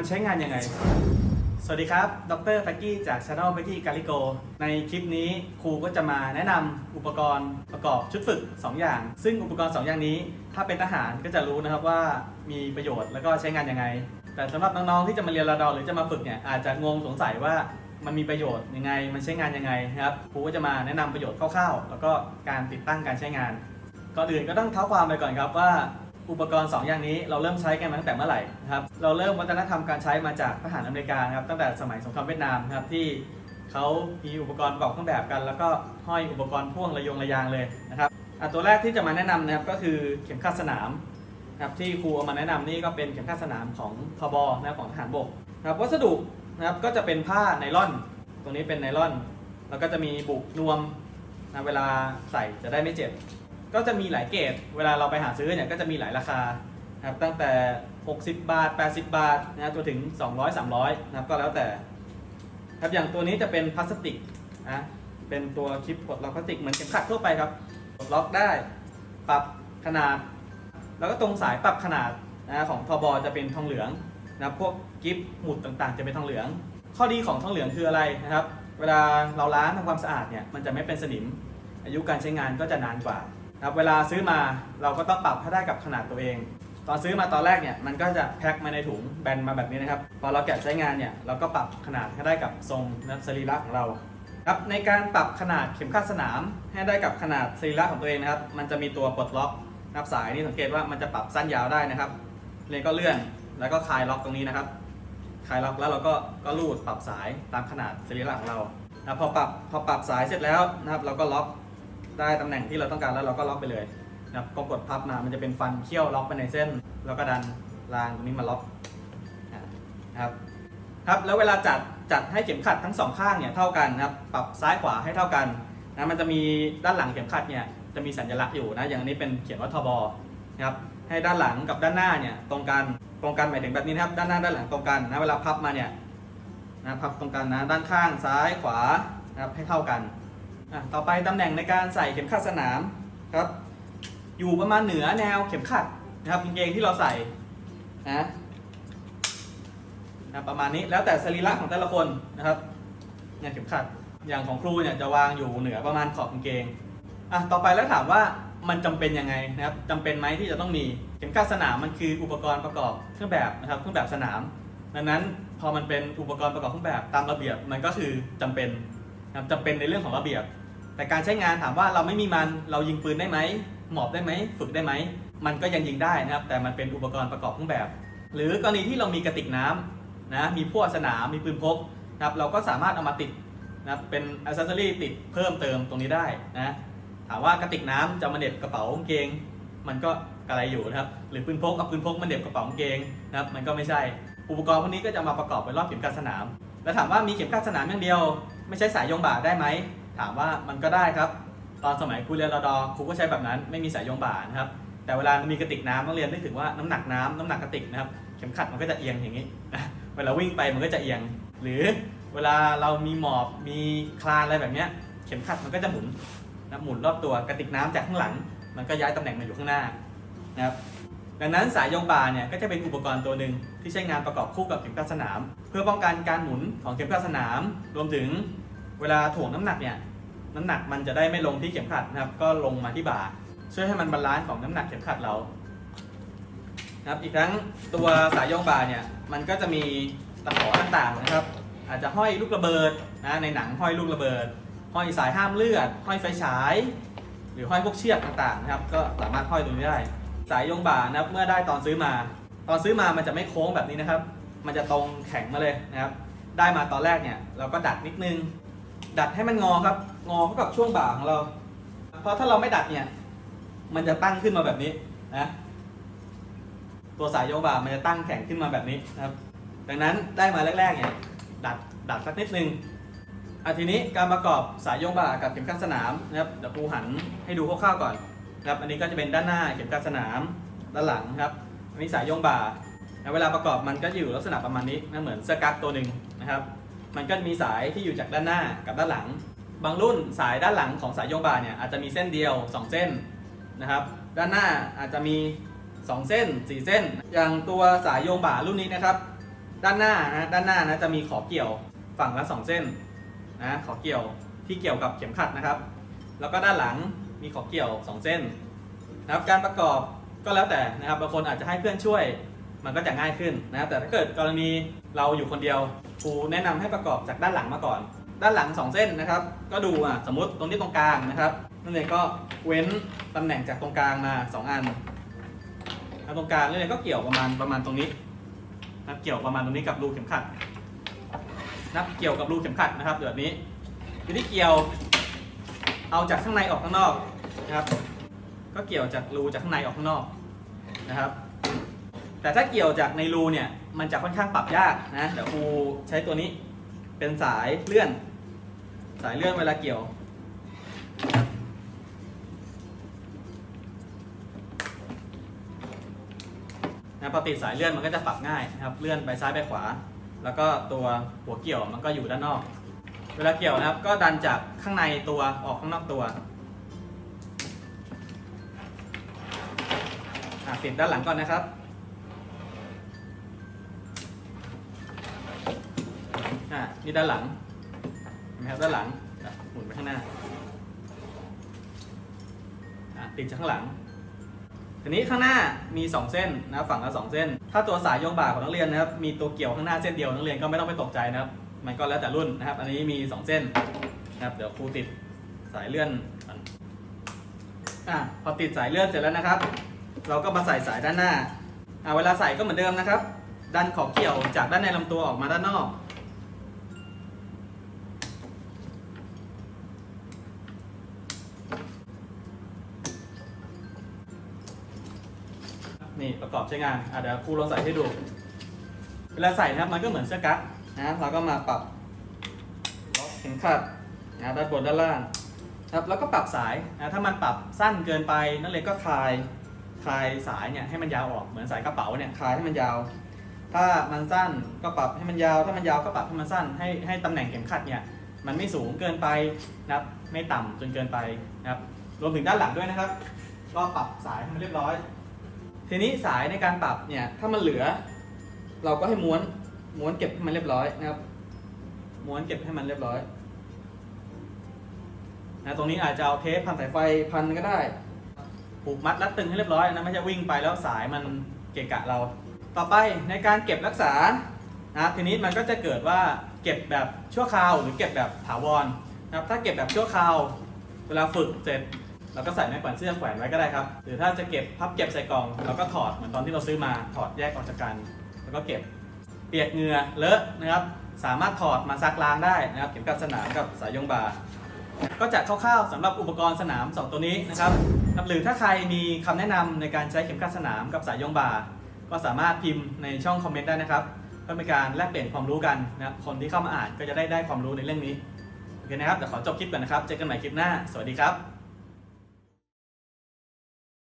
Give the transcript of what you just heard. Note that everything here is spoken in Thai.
มันใช้งานยังไง สวัสดีครับ ดรแฟกกี้จาก Channel ไปที่กาลิโก ในคลิปนี้ครูก็จะมาแนะนำอุปกรณ์ประกอบชุดฝึก 2 อย่าง ซึ่งอุปกรณ์ 2 อย่างนี้ ถ้าเป็นทหารก็จะรู้นะครับว่ามีประโยชน์แล้วก็ใช้งานยังไง แต่สำหรับน้องๆที่จะมาเรียนระดอหรือจะมาฝึกเนี่ยอาจจะงงสงสัยว่ามันมีประโยชน์ยังไง มันใช้งานยังไงนะครับ ครูก็จะมาแนะนำประโยชน์คร่าวๆ แล้วก็การติดตั้งการใช้งาน ก่อนอื่นก็ต้องเท้าความไปก่อนครับว่า อุปกรณ์ 2 อย่างนี้เราเริ่มใช้กันมาตั้งแต่เมื่อไหร่ครับเราเริ่มวัฒนธรรมการใช้มาจากทหารอเมริกานครับตั้งแต่สมัยสงครามเวียดนามครับที่เขามีอุปกรณ์ประกอบเครื่องแบบกัน แล้วก็ห้อยอุปกรณ์พ่วงระยงระยางเลยนะครับอะตัวแรกที่จะมาแนะนำนะครับก็คือเข็มขัดสนามครับที่ครูเอามาแนะนำนี่ก็เป็นเข็มขัดสนามของทบนะครับของทหารบกนะครับวัสดุนะครับก็จะเป็นผ้าไนล่อน ตรงนี้เป็นไนล่อน แล้วก็จะมีบุกนวมนะเวลาใส่จะได้ไม่เจ็บ ก็จะมีหลายเกรดเวลาเราไปหาซื้อเนี่ยก็จะมีหลายราคานะครับตั้งแต่ 60 บาท 80 บาทนะจนถึง 200 300นะครับก็แล้วแต่ครับอย่างตัวนี้จะเป็นพลาสติกนะเป็นตัวคลิปกดล็อกพลาสติกเหมือนเข็มขัดทั่วไปครับกดล็อกได้ปรับขนาด แล้วก็ตรงสายปรับขนาดนะของทบจะเป็นทองเหลืองนะพวกกิฟหมุดต่างๆ จะเป็นทองเหลือง ข้อดีของทองเหลืองคืออะไรนะครับ เวลาเราล้างทำความสะอาดเนี่ยมันจะไม่เป็นสนิม อายุการใช้งานก็จะนานกว่า นะครับเวลาซื้อมาเราก็ต้องปรับให้ได้กับขนาดตัวเอง ตอนซื้อมาตอนแรกเนี่ยมันก็จะแพ็คมาในถุงแบนมาแบบนี้นะครับพอเราแกะใช้งานเนี่ยเราก็ปรับขนาดให้ได้กับทรงนะสรีระของเราครับในการปรับขนาดเข็มขัดสนาม ให้ได้กับขนาดสรีระของตัวเองนะครับ มันจะมีตัวปลดล็อกนับสายนี่สังเกตว่ามันจะปรับสั้นยาวได้นะครับเลยก็เลื่อนแล้วก็คลายล็อกตรงนี้นะครับคลายล็อกแล้วเราก็ก็รูดปรับสายตามขนาดสรีระของเราพอปรับพอปรับสายเสร็จแล้วนะครับ เราก็ล็อก ได้ตำแหน่งที่เราต้องการแล้วเราก็ล็อกไปเลยนะครับก็กดพับมา มันจะเป็นฟันเขี้ยวล็อกไปในเส้น แล้วก็ดันรางตรงนี้มาล็อกนะครับครับแล้วเวลาจัดจัดให้เข็มขัดทั้งสองข้างเนี่ยเท่ากันนะครับปรับซ้ายขวาให้เท่ากันนะมันจะมีด้านหลังเข็มขัดเนี่ยจะมีสัญลักษณ์อยู่นะอย่างนี้เป็นเขียนว่าทบนะครับให้ด้านหลังกับด้านหน้าเนี่ยตรงกันตรงกันหมายถึงแบบนี้นะครับด้านหน้าด้านหลังตรงกันนะเวลาพับมาเนี่ยนะพับตรงกันนะด้านข้างซ้ายขวานะครับให้เท่ากันอะ ต่อไปตำแหน่งในการใส่เข็มขัดสนามครับ อยู่ประมาณเหนือแนวเข็มขัดนะครับกางเกงที่เราใส่นะนะประมาณนี้แล้วแต่สรีระของแต่ละคนนะครับเนี่ยเข็มขัดอย่างของครูเนี่ยจะวางอยู่เหนือประมาณขอบกางเกงอะต่อไปแล้วถามว่ามันจำเป็นยังไงนะครับจำเป็นไหมที่จะต้องมีเข็มขัดสนามมันคืออุปกรณ์ประกอบเครื่องแบบนะครับเครื่องแบบสนาม ดังนั้นพอมันเป็นอุปกรณ์ประกอบเครื่องแบบตามระเบียบมันก็คือจำเป็น นะครับจำเป็นในเรื่องของระเบียบ แต่การใช้งานถามว่าเราไม่มีมันเรายิงปืนได้ไหมหมอบได้ไหมฝึกได้ไหมมันก็ยังยิงได้นะครับ แต่มันเป็นอุปกรณ์ประกอบเครื่องแบบ หรือกรณีที่เรามีกระติกน้ำนะมีพวกสนามมีปืนพกนะครับเราก็สามารถเอามาติดนะเป็นอัซเซอรี่ติดเพิ่มเติมตรงนี้ได้นะถามว่ากระติกน้ำจะมาเหน็บกระเป๋ากางเกง มันก็กระไรอยู่นะครับหรือปืนพกเอาปืนพกมาเหน็บกระเป๋ากางเกงนะครับมันก็ไม่ใช่ อุปกรณ์พวกนี้ก็จะมาประกอบเป็นรอบเข็มขัดสนาม แล้วถามว่ามีเข็มขัดสนามอย่างเดียว ไม่ใช้สายยงบ่าได้ไหม ถามว่ามันก็ได้ครับ ตอนสมัยครูเรียนรอดอครูก็ใช้แบบนั้น ไม่มีสายยงบ่านะครับ แต่เวลามีกระติกน้ำต้องเรียนนึกถึงว่าน้ำหนักน้ำน้ำหนักกระติกนะครับ เข็มขัดมันก็จะเอียงอย่างนี้ เวลาวิ่งไปมันก็จะเอียง หรือเวลาเรามีหมอบมีคลานอะไรแบบเนี้ย เข็มขัดมันก็จะหมุนนะหมุนรอบตัวกระติกน้ำจากข้างหลัง มันก็ย้ายตำแหน่งมาอยู่ข้างหน้านะครับ ดังนั้นสายโยงบ่าเนี่ยก็จะเป็นอุปกรณ์ตัวหนึ่งที่ใช้งานประกอบคู่กับเข็มขัดสนาม เพื่อป้องกันการหมุนของเข็มขัดสนาม รวมถึงเวลาถ่วงน้ำหนักเนี่ยน้ำหนักมันจะได้ไม่ลงที่เข็มขัดนะครับก็ลงมาที่บ่า ช่วยให้มันบาลานซ์ของน้ำหนักเข็มขัดเรานะครับอีกทั้งตัวสายโยงบ่าเนี่ยมันก็จะมีตะขอต่างๆนะครับ อาจจะห้อยลูกระเบิดนะในหนังห้อยลูกระเบิด ห้อยสายห้ามเลือด ห้อยไฟฉาย หรือห้อยพวกเชือกต่างๆนะครับ ก็สามารถห้อยตรงนี้ได้ สายยงบ่านะครับเมื่อได้ตอนซื้อมา ตอนซื้อมามันจะไม่โค้งแบบนี้นะครับ มันจะตรงแข็งมาเลยนะครับ ได้มาตอนแรกเนี่ยเราก็ดัดนิดนึง ดัดให้มันงอครับ งอเข้ากับช่วงบ่าของเรา เพราะถ้าเราไม่ดัดเนี่ย มันจะตั้งขึ้นมาแบบนี้นะตัวสายโยงบ่ามันจะตั้งแข็งขึ้นมาแบบนี้นะครับ ดังนั้นได้มาแรกๆเนี่ยดัดดัดสักนิดนึงอะทีนี้การประกอบสายโยงบ่ากับเข็มขัดสนามนะครับเดี๋ยวครูหันให้ดูคร่าวๆก่อน ครับอันนี้ก็จะเป็นด้านหน้าเข็มขัดสนามด้านหลังครับอันนี้สายโยงบ่าเวลาประกอบมันก็อยู่ลักษณะประมาณนี้นะเหมือนสกั๊กตัวหนึ่งนะครับมันก็มีสายที่อยู่จากด้านหน้ากับด้านหลัง บางรุ่นสายด้านหลังของสายโยงบ่าเนี่ยอาจจะมีเส้นเดียว 2 เส้นนะครับด้านหน้าอาจจะมี 2 เส้น 4 เส้น อย่างตัวสายโยงบ่ารุ่นนี้นะครับ ด้านหน้านะด้านหน้านะจะมีขอเกี่ยวฝั่งละสองเส้นนะขอเกี่ยวที่เกี่ยวกับเข็มขัดนะครับ แล้วก็ด้านหลัง มีขอเกี่ยวสองเส้นนะครับการประกอบก็แล้วแต่นะครับบางคนอาจจะให้เพื่อนช่วย มันก็จะง่ายขึ้นนะครับแต่ถ้าเกิดกรณีเราอยู่คนเดียวครูแนะนำให้ประกอบจากด้านหลังมาก่อน ด้านหลังสองเส้นนะครับ ก็ดูอะสมมติตรงนี้ตรงกลางนะครับนั่นเองก็เว้นตำแหน่งจากตรงกลางมาสองอันแล้วตรงกลางนั่นเองก็เกี่ยวประมาณประมาณตรงนี้นะเกี่ยวประมาณตรงนี้กับรูเข็มขัดนับเกี่ยวกับรูเข็มขัดนะครับแบบนี้ทีนี้เกี่ยวเอาจากข้างในออกข้างนอก นะครับ ก็เกี่ยวจากรูจากข้างในออกข้างนอกนะครับ แต่ถ้าเกี่ยวจากในรูเนี่ยมันจะค่อนข้างปรับยากนะเดี๋ยวครูใช้ตัวนี้เป็นสายเลื่อน สายเลื่อนเวลาเกี่ยวนะพอติดสายเลื่อนมันก็จะปรับง่ายนะครับ เลื่อนไปซ้ายไปขวา แล้วก็ตัวหัวเกี่ยวมันก็อยู่ด้านนอก เวลาเกี่ยวนะครับ ก็ดันจากข้างในตัวออกข้างนอกตัว อะปิดด้านหลังก่อนนะครับ อะนี่ด้านหลังเห็นไหมครับด้านหลัง หมุนไปข้างหน้า อะติดจากข้างหลัง ทีนี้ข้างหน้ามี 2 เส้นนะฝั่งละ2เส้น ถ้าตัวสายโยงบ่าของนักเรียนนะครับ มีตัวเกี่ยวข้างหน้าเส้นเดียวนักเรียนก็ไม่ต้องไปตกใจนะครับ มันก็แล้วแต่รุ่นนะครับ อันนี้มี 2 เส้นนะครับ เดี๋ยวครูติดสายเลื่อนก่อนอะพอติดสายเลื่อนเสร็จแล้วนะครับ เราก็มาใส่สายด้านหน้าอะเวลาใส่ก็เหมือนเดิมนะครับ ดันขอบเกี่ยวจากด้านในลำตัวออกมาด้านนอก นี่ประกอบใช้งานอะเดี๋ยวครูลองใส่ให้ดู เวลาใส่นะครับมันก็เหมือนเสื้อกั๊กนะเราก็มาปรับล็อกเข็มขัดนะด้านบนด้านล่างครับแล้วก็ปรับสายนะถ้ามันปรับสั้นเกินไปนักเรียก็คลาย คลายสายเนี่ยให้มันยาวออกเหมือนสายกระเป๋าเนี่ยคลายให้มันยาว ถ้ามันสั้นก็ปรับให้มันยาว ถ้ามันยาวก็ปรับให้มันสั้น ให้ให้ตำแหน่งเข็มขัดเนี่ยมันไม่สูงเกินไปนะครับไม่ต่ำจนเกินไปนะครับรวมถึงด้านหลังด้วยนะครับ ก็ปรับสายให้มันเรียบร้อย ทีนี้สายในการปรับเนี่ยถ้ามันเหลือ เราก็ให้ม้วนม้วนเก็บให้มันเรียบร้อยนะครับ ม้วนเก็บให้มันเรียบร้อยนะตรงนี้อาจจะเอาเทปพันสายไฟพันก็ได้ ผูกมัดรัดตึงให้เรียบร้อยนะไม่ใช่วิ่งไปแล้วสายมันเกะกะเรา ต่อไปในการเก็บรักษานะทีนี้มันก็จะเกิดว่าเก็บแบบชั่วคราวหรือเก็บแบบถาวรนะครับถ้าเก็บแบบชั่วคราวเวลาฝึกเสร็จเราก็ใส่ไม้แขวนเสื้อแขวนไว้ก็ได้ครับ หรือถ้าจะเก็บพับเก็บใส่กล่องเราก็ถอดเหมือนตอนที่เราซื้อมาถอดแยกออกจากกัน แล้วก็เก็บเปียกเหงื่อเลอะนะครับสามารถถอดมาซักล้างได้นะครับเข็มกัดสนามกับสายยงบา ก็จะคร่าวๆสำหรับอุปกรณ์สนาม 2 ตัวนี้นะครับ ครับหรือถ้าใครมีคำแนะนำในการใช้เข็มขัดสนามกับสายยงบาก็สามารถพิมพ์ในช่องคอมเมนต์ได้นะครับเพื่อเป็นการแลกเปลี่ยนความรู้กันนะครับคนที่เข้ามาอ่านก็จะได้ได้ความรู้ในเรื่องนี้โอเคนะครับเดี๋ยวขอจบคลิปก่อนนะครับเจอกันใหม่คลิปหน้า สวัสดีครับ